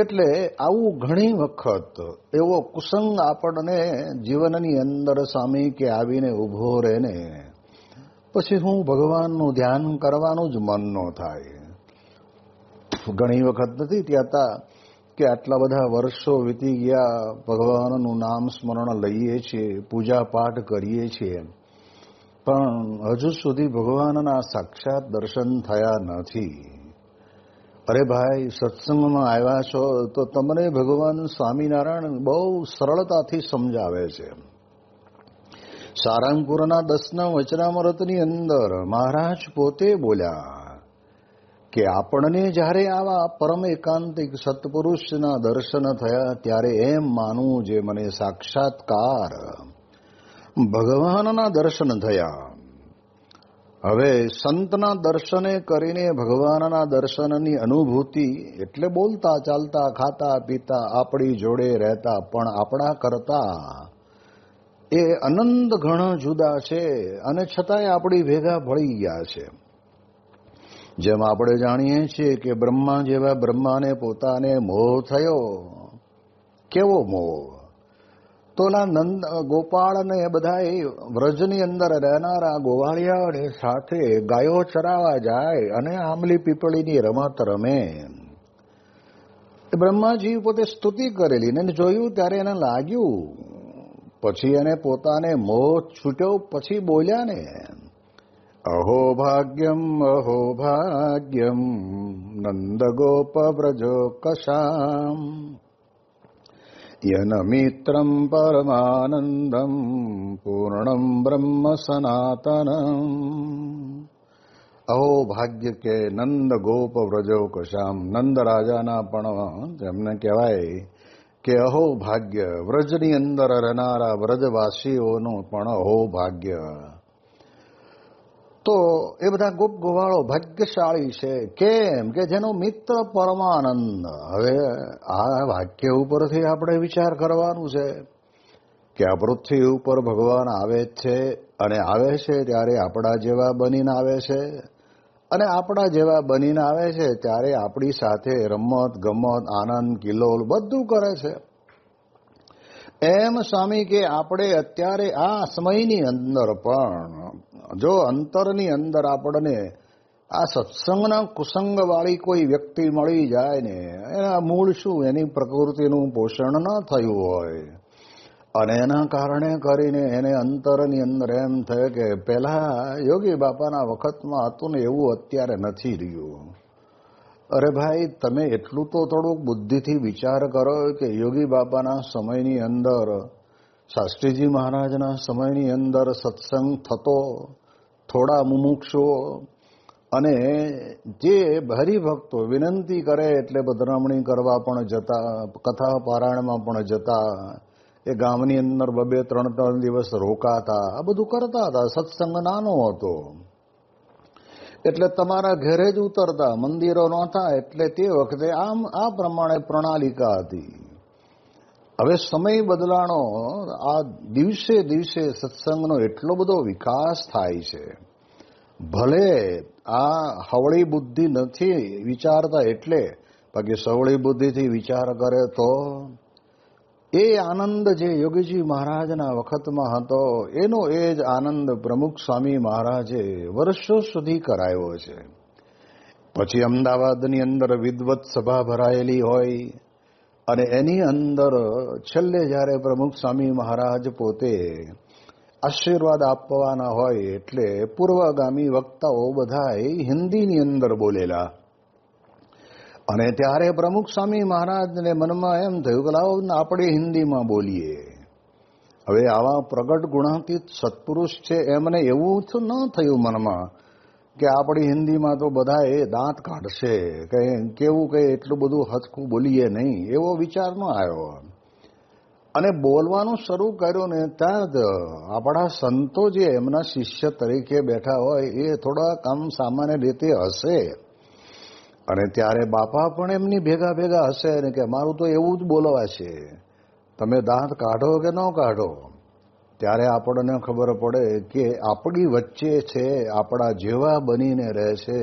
એટલે આવું ઘણી વખત એવો કુસંગ આપણને જીવનની અંદર સામે કે આવીને ઊભો રહે ને પછી હું ભગવાનનું ધ્યાન કરવાનું જ મન ન થાય. ઘણી વખત નથી કહેતા કે આટલા બધા વર્ષો વીતી ગયા, ભગવાનનું નામ સ્મરણ લઈએ છીએ, પૂજા પાઠ કરીએ છીએ. પણ હજુ સુધી ભગવાનના સાક્ષાત દર્શન થયા નથી. અરે ભાઈ, સત્સંગમાં આવ્યા છો તો તમને ભગવાન સ્વામિનારાયણ બહુ સરળતાથી સમજાવે છે. સારંગપુરના દસના વચનામૃતની અંદર મહારાજ પોતે બોલ્યા કે આપણને જ્યારે આવા પરમ એકાંતિક સત્પુરુષના દર્શન થયા ત્યારે એમ માનવું જે મને સાક્ષાત્કાર ભગવાનના દર્શન થયા. હવે સંતના દર્શને કરીને ભગવાનના દર્શનની અનુભૂતિ એટલે બોલતા, ચાલતા, ખાતા, પીતા, આપણી જોડે રહેતા, પણ આપણા કરતા એ અનંત ઘણા જુદા છે અને છતાંય આપણી ભેગા ભળી ગયા છે. જેમ આપણે જાણીએ છીએ કે બ્રહ્મા જેવા બ્રહ્માને પોતાને મોહ થયો, કેવો મોહ? તોલા નંદ ગોપાળ ને બધા વ્રજની અંદર રહેનારા ગોવાળિયાઓને સાથે ગાયો ચરાવા જાય અને આંબલી પીપળીની રમત રમે. બ્રહ્માજી પોતે સ્તુતિ કરેલી ને જોયું ત્યારે એને લાગ્યું, પછી એને પોતાને મોહ છૂટ્યો, પછી બોલ્યા ને, અહો ભાગ્યમ અહો ભાગ્યમ, નંદ ગોપ વ્રજો કશામ. યન परमानन्दम् પરમાનંદમ ब्रह्म સનાતનમ અહો ભાગ્ય કે નંદ ગોપ વ્રજો કશામ નંદ રાજાના પણ એમને કહેવાય કે અહો ભાગ્ય વ્રજની અંદર રહેનારા વ્રજવાસીઓનું પણ અહો ભાગ્ય તો એ બધા ગોપ ગોવાળો ભાગ્યશાળી છે. કેમ? કે જેનો મિત્ર પરમાનંદ. હવે આ વાક્ય ઉપરથી આપણે વિચાર કરવાનું છે કે આ પૃથ્વી ઉપર ભગવાન આવે જ છે અને આવે છે ત્યારે આપણા જેવા બનીને આવે છે. અને આપણા જેવા બનીને આવે છે ત્યારે આપણી સાથે રમત, ગમત, આનંદ, કિલોલ બધું કરે છે. એમ સ્વામી કે આપણે અત્યારે આ સમયની અંદર પણ જો અંતરની અંદર આપણને આ સત્સંગના કુસંગવાળી કોઈ વ્યક્તિ મળી જાય ને, એના મૂળ શું? એની પ્રકૃતિનું પોષણ ન થયું હોય. અને એના કારણે કરીને એને અંતરની અંદર એમ થયું કે પહેલા યોગી બાપાના વખતમાં હતું ને એવું અત્યારે નથી રહ્યું. અરે ભાઈ, તમે એટલું તો થોડુંક બુદ્ધિથી વિચાર કરો કે યોગી બાપાના સમયની અંદર, શાસ્ત્રીજી મહારાજના સમયની અંદર સત્સંગ થતો થોડા મુમુક્ષો અને જે હરિભક્તો વિનંતી કરે એટલે બદનામણી કરવા પણ જતા, કથા પારાયણમાં પણ જતા, એ ગામની અંદર બબે ત્રણ ત્રણ દિવસ રોકાતા, આ બધું કરતા હતા. સત્સંગ નાનો હતો. એટલે તમારા ઘરે જ ઉતરતા, મંદિરો નહોતા, એટલે તે વખતે આમ, આ પ્રમાણે પ્રણાલિકા હતી. હવે સમય બદલાણો, આ દિવસે દિવસે સત્સંગનો એટલો બધો વિકાસ થાય છે. ભલે આ હવળી બુદ્ધિ નથી વિચારતા એટલે બાકી સવળી બુદ્ધિથી વિચાર કરે તો, એ આનંદ જે યોગીજી મહારાજના વખતમાં હતો, એનો એ જ આનંદ પ્રમુખ સ્વામી મહારાજે વર્ષો સુધી કરાયો છે. પછી અમદાવાદની અંદર વિદવત સભા ભરાયેલી હોય અને એની અંદર છેલ્લે જ્યારે પ્રમુખ સ્વામી મહારાજ પોતે આશીર્વાદ આપવાના હોય એટલે પૂર્વગામી વક્તાઓ બધા હિન્દીની અંદર બોલેલા. અને ત્યારે પ્રમુખ સ્વામી મહારાજને મનમાં એમ થયું કે લાવો આપણે હિન્દીમાં બોલીએ. હવે આવા પ્રગટ ગુણાતીત સત્પુરુષ છે એમને એવું ન થયું મનમાં કે આપણી હિન્દીમાં તો બધા એ દાંત કાઢશે, કે કેવું કે એટલું બધું હચકું બોલીએ નહીં, એવો વિચાર ન આવ્યો. અને બોલવાનું શરૂ કર્યું ને ત્યાં જ આપણા સંતો જે એમના શિષ્ય તરીકે બેઠા હોય, એ થોડા કામ સામાન્ય રીતે હશે. અને ત્યારે બાપા પણ એમની ભેગા ભેગા હશે ને કે મારું તો એવું જ બોલવા છે તમે દાંત કાઢો કે ન કાઢો? ત્યારે આપણને ખબર પડે કે આપણી વચ્ચે છે, આપણા જેવા બનીને રહે છે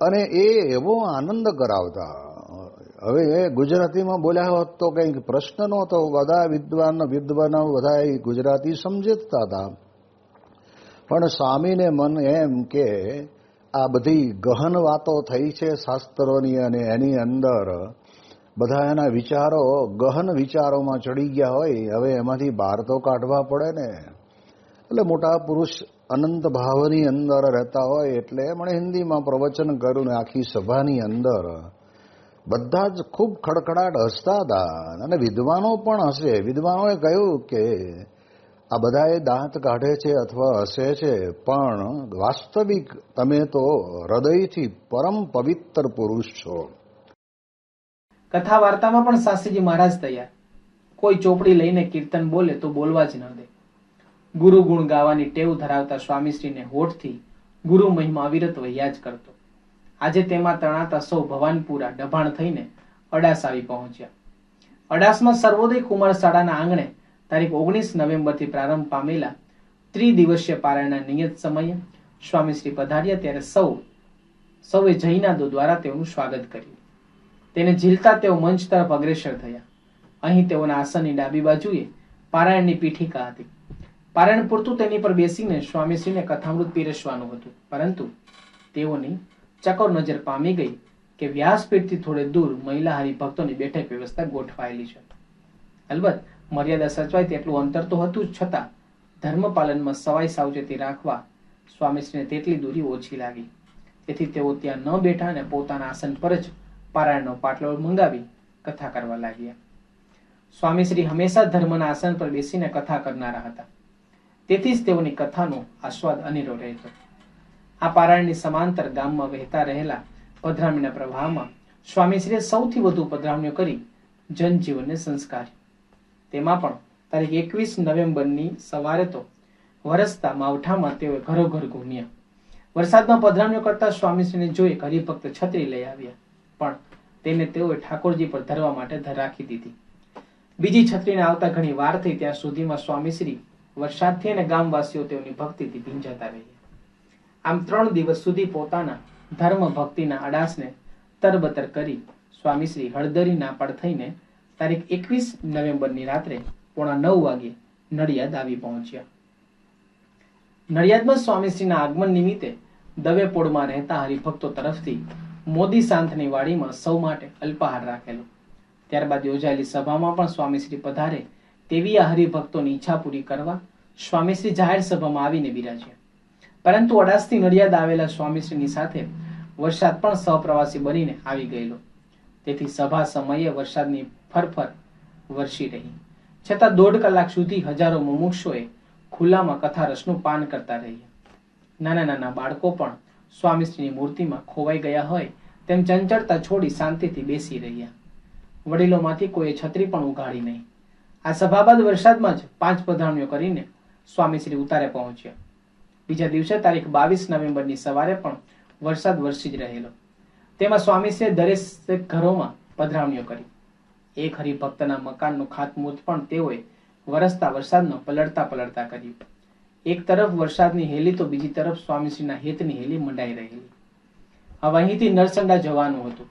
અને એ એવો આનંદ કરાવતા. હવે એ ગુજરાતીમાં બોલ્યા હોત તો કંઈક પ્રશ્ન નહોતો. બધા વિદ્વાન વિદ્વાનો બધા ગુજરાતી સમજતા હતા. પણ સ્વામીને મન એમ કે આ બધી ગહન વાતો થઈ છે શાસ્ત્રોની અને એની અંદર. બધા એના વિચારો ગહન વિચારોમાં ચડી ગયા હોય, હવે એમાંથી બહાર તો કાઢવા પડે ને. એટલે મોટા પુરુષ અનંત ભાવની અંદર રહેતા હોય એટલે મને હિન્દીમાં પ્રવચન કર્યું ને આખી સભાની અંદર. બધા જ ખૂબ ખડખડાટ હસતા હતા અને વિદ્વાનો પણ હશે વિદ્વાનોએ કહ્યું કે, આ બધાએ દાંત કાઢે છે અથવા હસે છે, પણ વાસ્તવિક તમે તો હૃદયથી પરમ પવિત્ર પુરુષ છો. કથા વાર્તામાં પણ શાસ્ત્રીજી મહારાજ તૈયાર. કોઈ ચોપડી લઈને કીર્તન બોલે તો બોલવા જ ન દે. ગુરુ ગુણ ગાવાની ટેવ ધરાવતા સ્વામીશ્રીને હોઠથી ગુરુ મહિમા અવિરત વહ્યા જ કરતો. આજે તેમાં તણાતા સૌ ભવાનપુરા ડભાણ થઈને અડાસ આવી પહોંચ્યા. અડાસમાં સર્વોદય કુમાર શાળાના આંગણે તારીખ ઓગણીસ નવેમ્બરથી પ્રારંભ પામેલા ત્રિદિવસીય પારાયણના નિયત સમયે સ્વામીશ્રી પધાર્યા ત્યારે સૌ, સૌએ જૈનાદો દ્વારા તેઓનું સ્વાગત કર્યું. તેને ઝીલતા તેઓ મંચ તરફ અગ્રેસર થયા. અહીં તેઓના આસનની ડાબી બાજુએ પારાયણની પીઠિકા હતી. પારાયણ પૂરતું તેની પર બેસીને સ્વામીશ્રીને કથામૃત પીરસવાનું હતું. પરંતુ તેઓની ચકોર નજર પામી ગઈ કે વ્યાસપીઠથી થોડે દૂર મહિલા હરિભક્તોની બેઠક વ્યવસ્થા ગોઠવાયેલી છે. અલબત્ત, મર્યાદા સચવાય તેટલું અંતર તો હતું જ છતાં, ધર્મપાલનમાં સવાઈ સાવચેતી રાખવા સ્વામીશ્રીને તેટલી દૂરી ઓછી લાગી. તેથી તેઓ ત્યાં ન બેઠા અને પોતાના આસન પર જ પારાયણનો પાટલો મંગાવી કથા કરવા લાગ્યા. સ્વામીશ્રી હંમેશા ધર્મના આસન પર બેસીને કથા કરનારા હતા. તેથી જ તેઓની કથાનો આસ્વાદ અનેરો રહેતો. આ પારાયણની સમાંતર ગામમાં વહેતા રહેલા પધરામણીના પ્રવાહમાં સ્વામીશ્રીએ સૌથી વધુ પધરામણીઓ કરી જનજીવનને સંસ્કારી. તેમાં પણ તારીખ એકવીસ નવેમ્બરની સવારે તો વરસતા માવઠામાં તેઓ ઘરોઘર ઘૂમ્યા. વરસાદમાં પધરામણીઓ કરતા સ્વામીશ્રીને જોઈ હરિભક્ત છત્રી લઈ આવ્યા. પણ તેને તેઓએ ઠાકોરજી પર ધરવા માટે રાખી દીધી. બીજી છત્રીને આવતા ઘણી વાર થઈ ત્યાં સુધીમાં સ્વામીશ્રી વરસાદથી અને ગામવાસીઓ તેઓની ભક્તિથી ભીંજાતા રહ્યા. આમ ત્રણ દિવસ સુધી પોતાના ધર્મ ભક્તિના અડાસને તરબતર કરી સ્વામીશ્રી હળદરી નાપાડ થઈને તારીખ એકવીસ નવેમ્બરની રાત્રે પોણા નવ વાગે નડિયાદ આવી પહોંચ્યા. નડિયાદમાં સ્વામીશ્રીના આગમન નિમિત્તે દવેપોળમાં રહેતા હરિભક્તો તરફથી મોદી સાંથની વાડીમાં સૌ માટે અલ્પાહાર રાખેલો. ત્યારબાદ યોજાયેલી સભામાં પણ સ્વામીશ્રી પધારે તેવી આ હરિભક્તોની ઈચ્છા પૂરી કરવા સ્વામીશ્રી જાહેર સભામાં આવીને બિરાજ્યા. પરંતુ અડાસથી નડિયાદ આવેલા સ્વામીશ્રીની સાથે વરસાદ પણ સહપ્રવાસી બનીને આવી ગયેલો. તેથી સભા સમયે વરસાદની ફરફર વરસી રહી. છતાં દોઢ કલાક સુધી હજારો મુમુક્ષોએ ખુલ્લામાં કથારસનું પાન કરતા રહ્યા. નાના નાના બાળકો પણ સ્વામીશ્રીની મૂર્તિમાં ખોવાઈ ગયા હોય તેમ ચંચળતા છોડી શાંતિથી બેસી રહ્યા. વડીલોમાંથી કોઈએ છત્રી પણ ઉઘાડી નહીં. આ સભા બાદ વરસાદમાં જ પાંચ પધારણીઓ કરીને સ્વામીશ્રી ઉતારે પહોંચ્યા. બીજા દિવસે તારીખ બાવીસ નવેમ્બરની સવારે પણ વરસાદ વરસી જ રહેલો. તેમાં સ્વામીશ્રીએ દરેક ઘરોમાં પધરામણીઓ કરી. એક હરિભક્તના મકાનનું ખાતમુહૂર્ત પણ તેઓએ વરસતા વરસાદનો પલળતા પલળતા કર્યું. એક તરફ વરસાદની હેલી તો બીજી તરફ સ્વામીશ્રીના હેતની હેલી મંડાઈ રહેલી. હવે અહીંથી નરસંડા જવાનું હતું.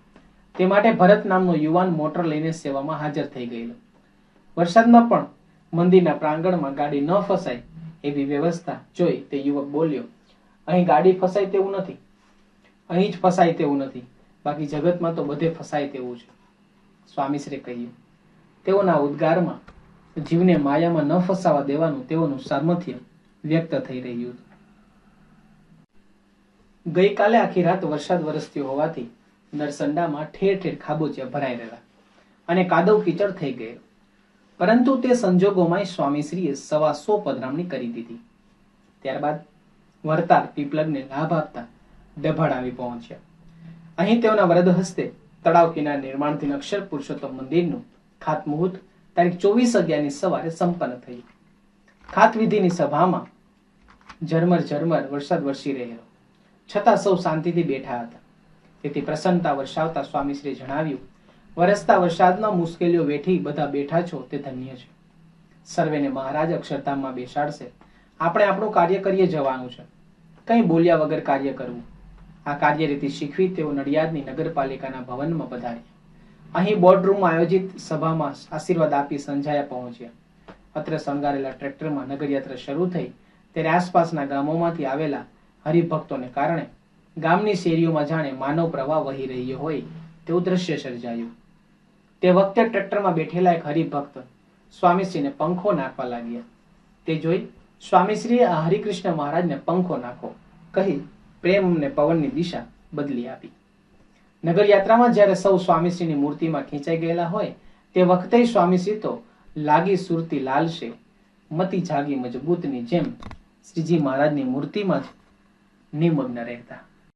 તે માટે ભરત નામનો યુવાન મોટર લઈને સેવામાં હાજર થઈ ગયેલો. વરસાદમાં પણ મંદિરના પ્રાંગણમાં ગાડી ન ફસાય એવી વ્યવસ્થા જોઈ તે યુવક બોલ્યો, અહીં ગાડી ફસાય તેવું નથી. અહીં જ ફસાય તેવું નથી. બાકી જગતમાં તો બધે ફસાય તેવું છે. સ્વામીશ્રી કહ્યું, તેઓના ઉદ્ગારમાં જીવને માયામાં ન ફસાવા દેવાનું તેઓનું સામર્થ્ય વ્યક્ત થઈ રહ્યું ગઈકાલે આખી રાત વરસાદ વરસતી હોવાથી નરસંડામાં ઠેર ઠેર ખાબોચિયા ભરાઈ રહ્યા અને કાદવ કીચડ થઈ ગયો. પરંતુ તે સંજોગોમાં સ્વામીશ્રીએ સવા સો પધરામણી કરી દીધી. ત્યારબાદ વરતાર પીપલગને લાભ આપતા ડભાડ આવી પહોંચ્યા. અહીં તેઓના વરદ હસ્તે તળાવ કિનાર નિર્માણથી અક્ષર પુરુષોત્તમ મંદિરનું ખાતમુહૂર્ત તારીખ ચોવીસ અગિયારની સવારે સંપન્ન થયું. ખાતવિધિની સભામાં ઝરમર ઝરમર વરસાદ વરસી રહ્યો. છતાં સૌ શાંતિથી બેઠા હતા. તેથી પ્રસન્નતા વરસાવતા સ્વામીશ્રીએ જણાવ્યું, વરસતા વરસાદના મુશ્કેલીઓ વેઠી બધા બેઠા છો તે ધન્ય છે. સર્વેને મહારાજ અક્ષરધામમાં બેસાડશે. આપણે આપણું કાર્ય કરીએ જવાનું છે. કંઈ બોલ્યા વગર કાર્ય કરવું. આ કાર્યરીતિ શીખવી તેઓ નડિયાદની નગરપાલિકાના ભવનમાં પધાર્યા. અહીં બોર્ડરૂમમાં આયોજિત સભામાં આશીર્વાદ આપી સંજાયા પહોંચ્યા. પત્ર શણગારેલા ટ્રેક્ટરમાં નગરયાત્રા શરૂ થઈ ત્યારે આસપાસના ગામોમાંથી આવેલા હરિભક્તોને કારણે ગામની શેરીઓમાં જાણે માનવ પ્રવાહ વહી રહ્યો હોય તેવું દ્રશ્ય સર્જાયું. તે વખતે ટ્રેક્ટરમાં બેઠેલા એક હરિભક્ત સ્વામીશ્રીને પંખો નાખવા લાગ્યા. તે જોઈ સ્વામીશ્રીએ આ હરિકૃષ્ણ મહારાજને પંખો નાખો કહી પ્રેમ અને પવનની દિશા બદલી આપી. નગરયાત્રામાં જ્યારે સૌ સ્વામીશ્રીની મૂર્તિમાં ખેંચાઈ ગયેલા હોય તે વખતે સ્વામીશ્રી તો લાગી સુરતી લાલશે, મતી જાગી મજબૂતની જેમ શ્રીજી મહારાજની મૂર્તિમાં જ નિમગ્ન રહેતા.